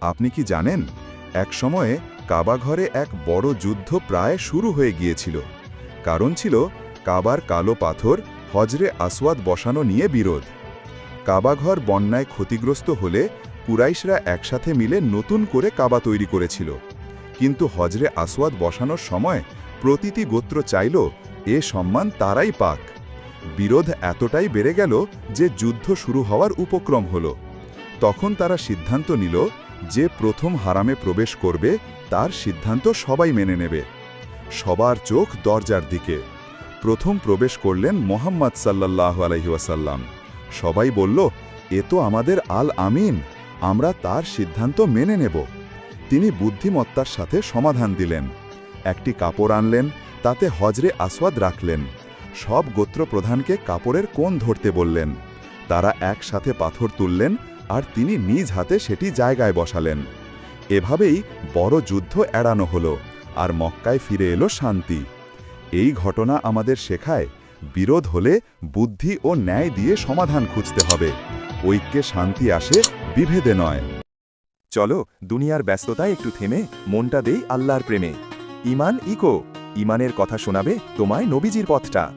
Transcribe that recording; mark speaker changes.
Speaker 1: আপনি কি জানেন, এক সময়ে কাবাঘরে এক বড় যুদ্ধ প্রায় শুরু হয়ে গিয়েছিল। কারণ ছিল, কাবার কালো পাথর হজরে আসওয়াদ বসানো নিয়ে বিরোধ। কাবাঘর বন্যায় ক্ষতিগ্রস্ত হলে কুরাইশরা একসাথে মিলে নতুন করে কাবা তৈরি করেছিল। কিন্তু হজরে আসওয়াদ বসানোর সময় প্রতিটি গোত্র চাইল, এ সম্মান তারাই পাক। বিরোধ এতটাই বেড়ে গেল যে যুদ্ধ শুরু হওয়ার উপক্রম হল। তখন তারা সিদ্ধান্ত নিল যে প্রথম হারামে প্রবেশ করবে, তার সিদ্ধান্ত সবাই মেনে নেবে। সবার চোখ দরজার দিকে। প্রথম প্রবেশ করলেন মোহাম্মদ সাল্লাহ আলহিউসাল্লাম সবাই বলল, এ তো আমাদের আল আমিন, আমরা তার সিদ্ধান্ত মেনে নেব। তিনি বুদ্ধিমত্তার সাথে সমাধান দিলেন। একটি কাপড় আনলেন, তাতে হজরে আসওয়াদ রাখলেন। সব গোত্র প্রধানকে কাপড়ের কোণ ধরতে বললেন। তারা একসাথে পাথর তুললেন আর তিনি নিজ হাতে সেটি জায়গায় বসালেন। এভাবেই বড় যুদ্ধ এড়ানো হলো আর মক্কায় ফিরে এলো শান্তি। এই ঘটনা আমাদের শেখায় বিরোধ হলে বুদ্ধি ও ন্যায় দিয়ে সমাধান খুঁজতে হবে। ঐক্যে শান্তি আসে, বিভেদে নয়। চলো, দুনিয়ার ব্যস্ততায় একটু থেমে মনটা দেই আল্লাহর প্রেমে। ইমান ইকো, ইমানের কথা শোনাবে তোমায় নবীজির পথটা।